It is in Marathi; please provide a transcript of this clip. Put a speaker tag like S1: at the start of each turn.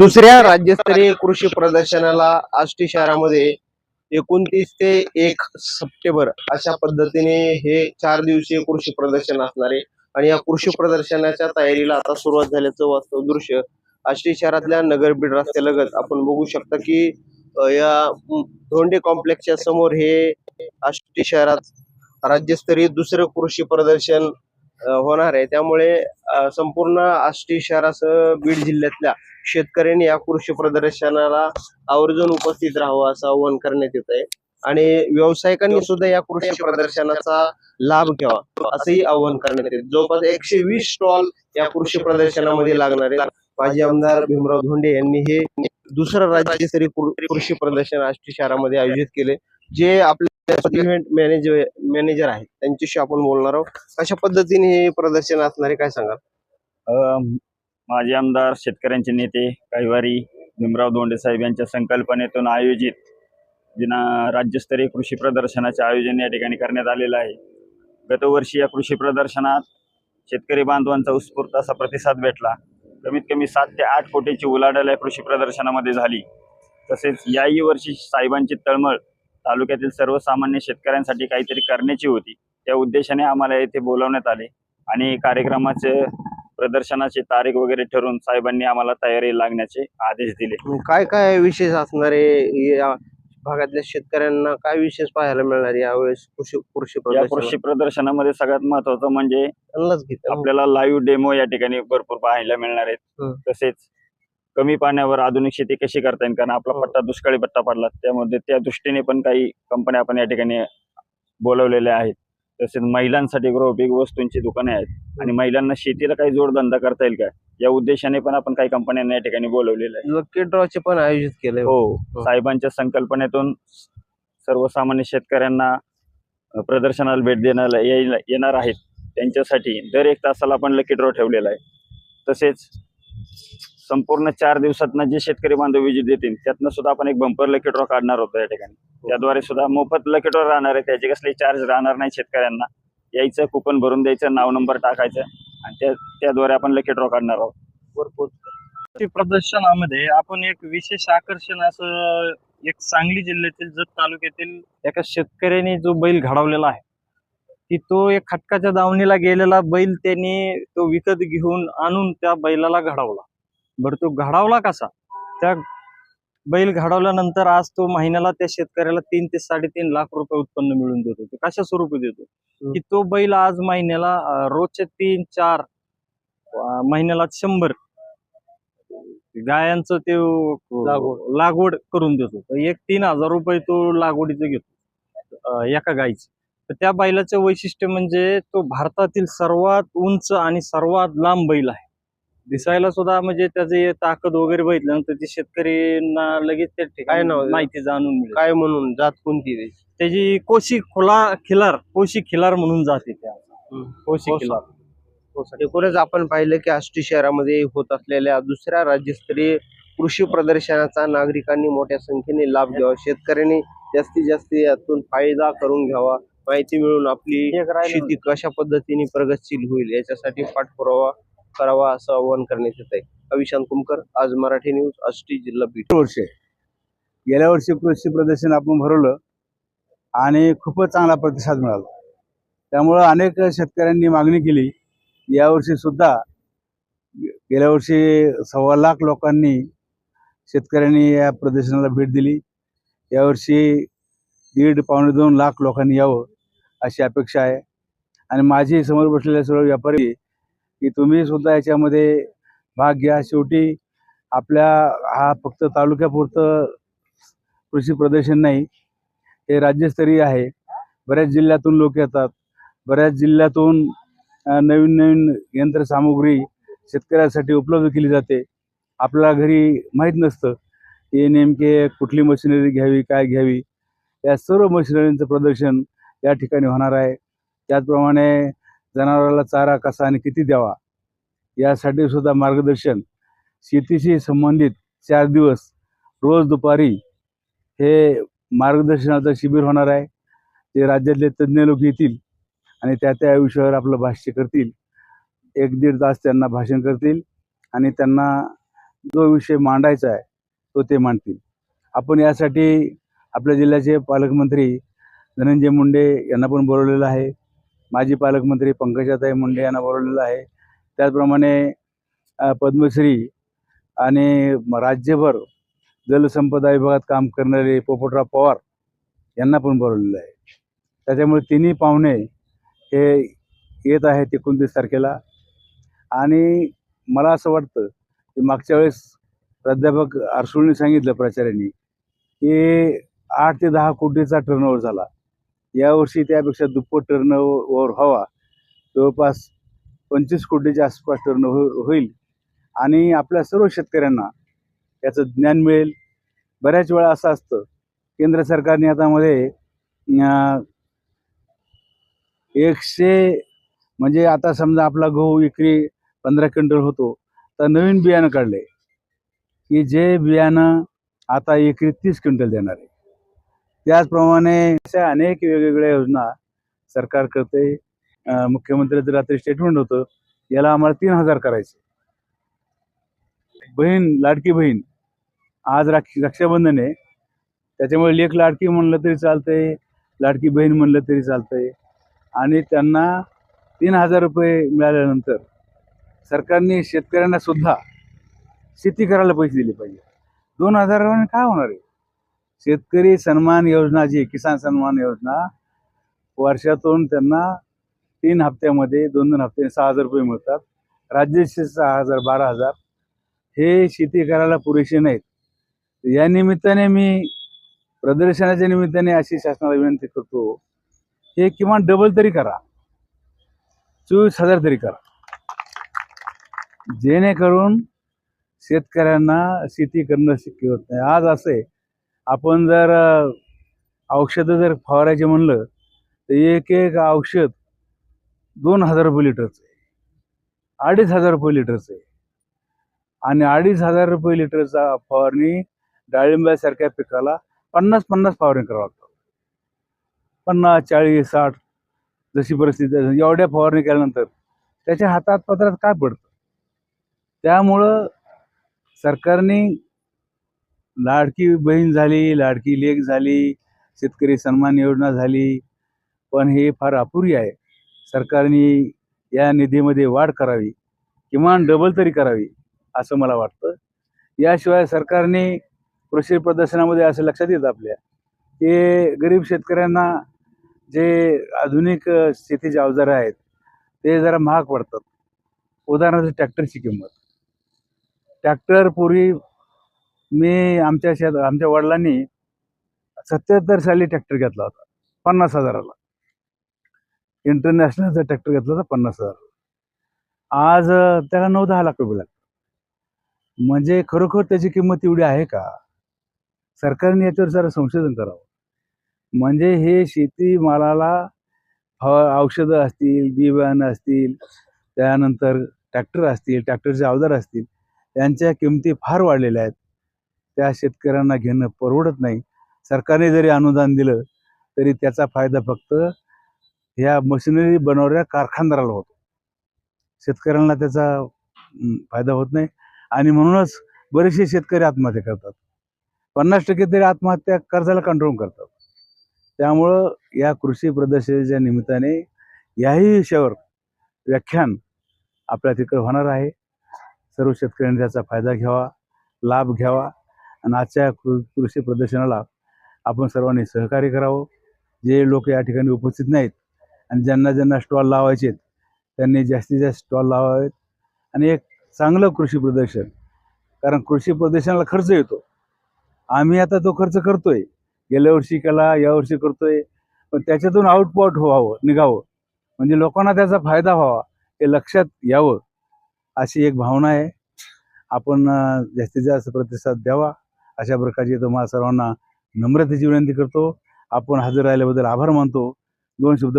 S1: दुसऱ्या राज्यस्तरीय कृषी प्रदर्शनाला आष्टी शहरामध्ये एकोणतीस ते एक सप्टेंबर अशा पद्धतीने हे चार दिवसीय कृषी प्रदर्शन असणार आहे. आणि या कृषी प्रदर्शनाच्या तयारीला आता सुरुवात झाल्याचं वास्तव दृश्य आष्टी शहरातल्या नगरबीड रस्त्यालगत आपण बघू शकता की या धोंडे कॉम्प्लेक्सच्या समोर हे आष्टी शहरात राज्यस्तरीय दुसरं कृषी प्रदर्शन होणार आहे. त्यामुळे संपूर्ण आष्टी शहरासह बीड जिल्ह्यातल्या शेतकऱ्यांनी या कृषी प्रदर्शनाला आवर्जून उपस्थित राहावं असं आवाहन करण्यात येत आहे. आणि व्यावसायिकांनी सुद्धा या कृषी प्रदर्शनाचा लाभ घ्यावा असंही आवाहन करण्यात येते जवळपास एकशे वीस स्टॉल या कृषी प्रदर्शनामध्ये लागणार आहे माजी आमदार भीमराव धोंडे यांनी हे दुसरं राज्यस्तरीय कृषी प्रदर्शन आष्टी शहरामध्ये आयोजित केले. जे आपले इव्हेंट मॅनेजर मॅनेजर आहेत. त्यांच्याशी आपण बोलणार आहोत. कशा पद्धतीने हे प्रदर्शन असणार आहे काय सांगाल?
S2: माजी आमदार शेतकऱ्यांचे नेते कैवारी भीमराव दोंडे साहेब यांच्या संकल्पनेतून आयोजित दिना राज्यस्तरीय कृषी प्रदर्शनाचे आयोजन या ठिकाणी करण्यात आलेलं आहे. गतवर्षी या कृषी प्रदर्शनात शेतकरी बांधवांचा उत्स्फूर्त असा प्रतिसाद भेटला. कमीत कमी सात ते आठ कोटीची उलाढाल या कृषी प्रदर्शनामध्ये झाली. तसेच याही वर्षी साहेबांची तळमळ तालुक्यातील सर्वसामान्य शेतकऱ्यांसाठी काहीतरी करण्याची होती. त्या उद्देशाने आम्हाला येथे बोलवण्यात आले आणि कार्यक्रमाचे प्रदर्शनाची तारीख वगैरे ठरवून साहेबांनी आम्हाला तयारी लागण्याचे आदेश दिले.
S1: काय काय विशेष असणार आहे? या भागातल्या शेतकऱ्यांना काय विशेष पाहायला मिळणार यावेळेस कृषी कृषी
S2: या कृषी प्रदर्शनामध्ये सगळ्यात महत्वाचं म्हणजे
S1: घेत
S2: आपल्याला लाईव्ह डेमो या ठिकाणी भरपूर पाहायला मिळणार आहेत. तसेच कमी पाण्यावर आधुनिक शेती कशी करता येईल? कारण आपला
S1: हो.
S2: पट्टा दुष्काळी पट्टा पडला त्यामध्ये त्या दृष्टीने पण काही कंपन्या आपण या ठिकाणी बोलवलेल्या आहेत. तसेच महिलांसाठी गृहोपयोगी वस्तूंची दुकाने आहेत. आणि महिलांना शेतीला काही जोडधंदा करता येईल का? या उद्देशाने पण आपण काही कंपन्यांना या ठिकाणी बोलवलेलं आहे.
S1: लकी ड्रॉचे पण आयोजित केले
S2: हो. साहेबांच्या संकल्पनेतून सर्वसामान्य शेतकऱ्यांना प्रदर्शनाला भेट देण्याला येणार आहेत. त्यांच्यासाठी दर एक तासाला आपण लकी ड्रॉ ठेवलेला आहे. तसेच संपूर्ण चार दिवसातनं जे शेतकरी बांधव विजिट देतील त्यातनं सुद्धा आपण एक बंपर लकी ड्रॉ काढणार होतो या ठिकाणी. त्याद्वारे सुद्धा मोफत लकी ड्रॉ राहणार आहे त्याचे कसले चार्ज राहणार नाही शेतकऱ्यांना. यायचं कुपन भरून द्यायचं नाव नंबर टाकायचं आणि त्या त्याद्वारे आपण लकी ड्रॉ काढणार आहोत.
S1: भरपूर.
S3: प्रदर्शनामध्ये आपण एक विशेष आकर्षण असं एक सांगली जिल्ह्यातील जत तालुक्यातील एका शेतकऱ्याने जो बैल घडवलेला आहे की तो एक खटकाच्या दावणीला गेलेला बैल त्यांनी तो विकत घेऊन आणून त्या बैलाला घडवला. बरं तो घडवला कसा? त्या बैल घडवल्यानंतर आज तो महिन्याला त्या शेतकऱ्याला तीन ते साडेतीन लाख रुपये उत्पन्न मिळून देतो. ते कशा स्वरूपी देतो?
S1: हम्म.
S3: की तो बैल आज महिन्याला रोजचे तीन चार महिन्याला शंभर गायांचं ते
S1: लागवड.
S3: करून देतो. तर एक तीन हजार रुपये तो लागवडीचं घेतो एका गायचं तर त्या बैलाचं वैशिष्ट्य म्हणजे तो भारतातील सर्वात उंच आणि सर्वात लांब बैल आहे. दिसायला सुद्धा म्हणजे त्याचे ताकद वगैरे बघितल्यानंतर ते शेतकऱ्यांना लगेच त्या
S1: काय नाव
S3: ठिकाणी? माहिती जाणून मिळेल.
S1: काय म्हणून? जात कोणती त्याची?
S3: त्याची कोशी खोला खिलार कोशी खिलार म्हणून जाते त्या कोशी
S1: कोशी.
S3: खिलार.
S1: एकूणच आपण पाहिलं की आष्टी शहरामध्ये होत असलेल्या दुसऱ्या राज्यस्तरीय कृषी प्रदर्शनाचा नागरिकांनी मोठ्या संख्येने लाभ घ्यावा. शेतकऱ्यांनी जास्तीत जास्त यातून फायदा करून घ्यावा. माहिती मिळून आपली
S3: एक राहिलं
S1: शेती कशा पद्धतीने प्रगतशील होईल याच्यासाठी पाठपुरावा करावा असं आवाहन करण्यात येत आहे. अविशांत कुमकर आज मराठी न्यूज आष्टी जिल्हा बीड.
S4: वर्ष गेल्या वर्षी कृषी प्रदर्शन आपण भरवलं आणि खूपच चांगला प्रतिसाद मिळाला. त्यामुळं अनेक शेतकऱ्यांनी मागणी केली. यावर्षी सुद्धा गेल्या वर्षी सव्वा लाख लोकांनी शेतकऱ्यांनी या प्रदर्शनाला भेट दिली. यावर्षी दीड पावणे दोन लाख लोकांनी यावं अशी अपेक्षा आहे. आणि माझी समोर बसलेले सर्व व्यापारी की तुम्ही सुद्धा याच्यामध्ये भाग घ्या. शेवटी आपल्या हा फक्त तालुक्यापुरतं कृषी प्रदर्शन नाही हे राज्यस्तरीय आहे. बऱ्याच जिल्ह्यातून लोक येतात. बऱ्याच जिल्ह्यातून नवीन नवीन यंत्रसामुग्री शेतकऱ्यासाठी उपलब्ध केली जाते. आपल्याला घरी माहीत नसतं की नेमके कुठली मशिनरी घ्यावी काय घ्यावी. या सर्व मशिनरींचं प्रदर्शन या ठिकाणी होणार आहे. त्याचप्रमाणे जनावराला चारा कसा आणि किती द्यावा? यासाठी सुद्धा मार्गदर्शन शेतीशी संबंधित चार दिवस रोज दुपारी हे मार्गदर्शनाचं शिबिर होणार आहे. ते राज्यातले तज्ज्ञ लोक येतील आणि त्या त्या विषयावर आपलं भाष्य करतील. एक दीड तास त्यांना भाषण करतील आणि त्यांना जो विषय मांडायचा आहे तो ते मांडतील. आपण यासाठी आपल्या जिल्ह्याचे पालकमंत्री धनंजय मुंडे यांना पण बोलवलेलं आहे. माजी पालकमंत्री पंकजाताई मुंडे यांना बोलवलेलं आहे. त्याचप्रमाणे पद्मश्री आणि राज्यभर जलसंपदा विभागात काम करणारे पोपटराव पवार यांना पण बोलवलेलं आहे. त्याच्यामुळे तिन्ही पाहुणे हे येत आहेत एकोणतीस तारखेला. आणि मला असं वाटतं की मागच्या वेळेस प्राध्यापक आरसुळने सांगितलं प्राचार्यांनी की आठ ते दहा कोटीचा टर्नओव्हर झाला. यावर्षी त्यापेक्षा दुप्पट टर्नओव्हर व्हावा. जवळपास पंचवीस कोटीच्या आसपास टर्नओव्हर हो, होईल. आणि आपल्या सर्व शेतकऱ्यांना याचं ज्ञान मिळेल. बऱ्याच वेळा असं असतं केंद्र सरकारने आता मध्ये एकशे म्हणजे आता समजा आपला गहू विक्री पंधरा क्विंटल होतो तर नवीन बियाणं काढले. की जे बियाणं आता एकरी तीस क्विंटल देणार आहे. त्याचप्रमाणे अशा अनेक वेगवेगळ्या योजना सरकार करते. अं, मुख्यमंत्र्याचं रात्री स्टेटमेंट होतं याला आम्हाला तीन हजार करायचे. बहीण लाडकी बहीण आज राखी रक्षाबंधन आहे. त्याच्यामुळे लेख लाडकी म्हणलं तरी चालतंय लाडकी बहीण म्हणलं तरी चालतंय. आणि त्यांना तीन हजार रुपये मिळाल्यानंतर सरकारने शेतकऱ्यांना सुद्धा शेती करायला पैसे दिले पाहिजे. दोन हजाराने काय होणार आहे? शेतकरी सन्मान योजना जी किसान सन्मान योजना वर्षातून त्यांना तीन हप्त्यामध्ये दोन दोन हप्ते सहा हजार रुपये मिळतात. राज्याचे सहा हजार बारा हजार. हे शेती करायला पुरेसे नाहीत. या निमित्ताने मी प्रदर्शनाच्या निमित्ताने अशी शासनाला विनंती करतो हे किमान डबल तरी करा. चोवीस हजार तरी करा. जेणेकरून शेतकऱ्यांना शेती करणं शक्य होत नाही. आज असं आहे आपण जर औषधं जर फवारायचे म्हणलं तर एक एक औषध दोन हजार रुपये लिटरचं आहे. अडीच हजार रुपये लिटरचं आहे. आणि अडीच हजार रुपये लिटरचा फवारणी डाळिंबासारख्या पिकाला पन्नास पन्नास फवारणी करावं लागतं. पन्नास चाळीस साठ जशी परिस्थिती एवढ्या फवारणी केल्यानंतर त्याच्या हातात पत्रात काय पडतं? त्यामुळं सरकारने लाडकी बहीण झाली लाडकी लेक झाली शेतकरी सन्मान योजना झाली. पण हे फार अपुरी आहे. सरकारने या निधीमध्ये वाढ करावी किमान डबल तरी करावी असं मला वाटतं. याशिवाय सरकारने कृषी प्रदर्शनामध्ये असं लक्षात येतं आपल्या की गरीब शेतकऱ्यांना जे आधुनिक शेतीचे अवजारं आहेत ते जरा महाग पडतात. उदाहरणार्थ ट्रॅक्टरची किंमत. ट्रॅक्टर पूर्वी मी आमच्या शेत आमच्या वडिलांनी सत्याहत्तर साली ट्रॅक्टर घेतला होता पन्नास हजाराला. इंटरनॅशनलचा ट्रॅक्टर घेतला होता पन्नास हजार. आज त्याला नऊ दहा लाख रुपये लागतात म्हणजे खरोखर त्याची किंमत एवढी आहे का? सरकारने याच्यावर जरा संशोधन करावं. म्हणजे हे शेती मालाला औषधं असतील बी बियाणं असतील त्यानंतर ट्रॅक्टर असतील ट्रॅक्टरचे अवजार असतील यांच्या किमती फार वाढलेल्या आहेत. त्या शेतकऱ्यांना घेणं परवडत नाही. सरकारने जरी अनुदान दिलं तरी त्याचा फायदा फक्त ह्या मशिनरी बनवणाऱ्या कारखानदाराला होतो. शेतकऱ्यांना त्याचा फायदा होत नाही. आणि म्हणूनच बरेचसे शेतकरी आत्महत्या करतात. पन्नास टक्के तरी आत्महत्या कर्जाला कंट्रोल करतात. त्यामुळं या कृषी प्रदर्शनाच्या निमित्ताने याही विषयावर व्याख्यान आपल्या तिकडे होणार आहे. सर्व शेतकऱ्यांनी त्याचा फायदा घ्यावा लाभ घ्यावा. आणि आजच्या कृ कृषी प्रदर्शनाला आपण सर्वांनी सहकार्य करावं. जे लोक या ठिकाणी उपस्थित नाहीत आणि ज्यांना ज्यांना स्टॉल लावायचे आहेत त्यांनी जास्तीत जास्त स्टॉल लावावेत. आणि एक चांगलं कृषी प्रदर्शन कारण कृषी प्रदर्शनाला खर्च येतो. आम्ही आता तो खर्च करतोय. गेल्या वर्षी केला यावर्षी करतोय. पण त्याच्यातून आउटपुट व्हावं निघावं. म्हणजे लोकांना त्याचा फायदा व्हावा हे लक्षात यावं अशी एक भावना आहे. आपण जास्तीत जास्त प्रतिसाद द्यावा. अशा प्रकारची तुम्हाला सर्वांना नम्रतेची विनंती करतो. आपण हजर राहिल्याबद्दल आभार मानतो. दोन शब्द